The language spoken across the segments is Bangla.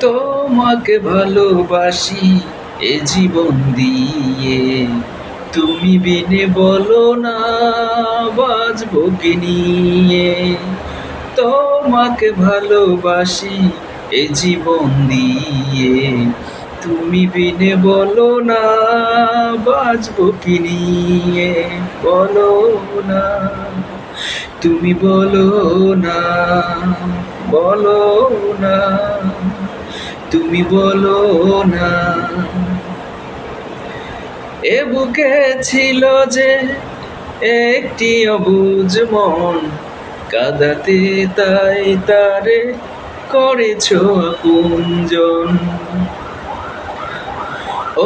তোমাকে ভালোবাসি এ জীবন দিয়ে। তুমি বিনে বলো না বাঁচবো কি নিয়ে। তোমাকে ভালোবাসি এ জীবন দিয়ে। তুমি বিনে বলো না বাঁচবো কি নিয়ে। বলো না, তুমি বলো না বলো না। তুমি বলো না। এ বুকে ছিল যে একটি অবুজ মন, কাদাতে তাই তারে করেছ আপনজন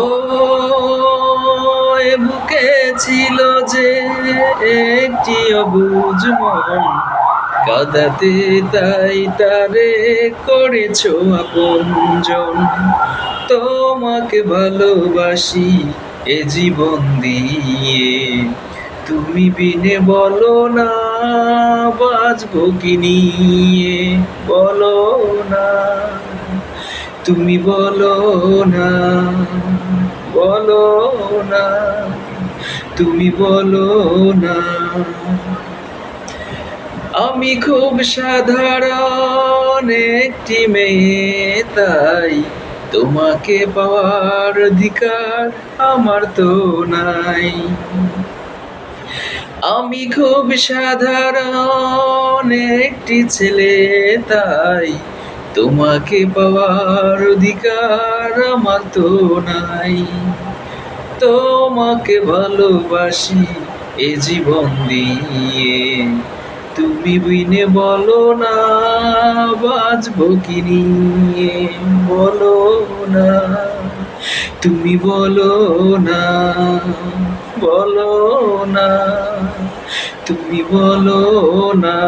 ও, এ বুকে ছিল যে একটি অবুজ মন কাদাতে তাই তারে করেছ আপনজন তোমাকে ভালোবাসি এ জীবন দিয়ে। তুমি বিনে বলো না, বাঁচবো কি নিয়ে? বলো না, তুমি বলো না বলো না, তুমি বলো না। আমি খুব সাধারণ একটি মেয়ে, তাই তোমাকে পাওয়ার অধিকার আমার তো নাই। আমি খুব সাধারণ একটি ছেলে, তাই তোমাকে পাওয়ার অধিকার আমার তো নাই। তোমাকে ভালোবাসি এ জীবন দিয়ে। তুমি বিনে বলো না, বাজবো কি নিয়ে? বলো না, তুমি বলো না বলো না, তুমি বলো না।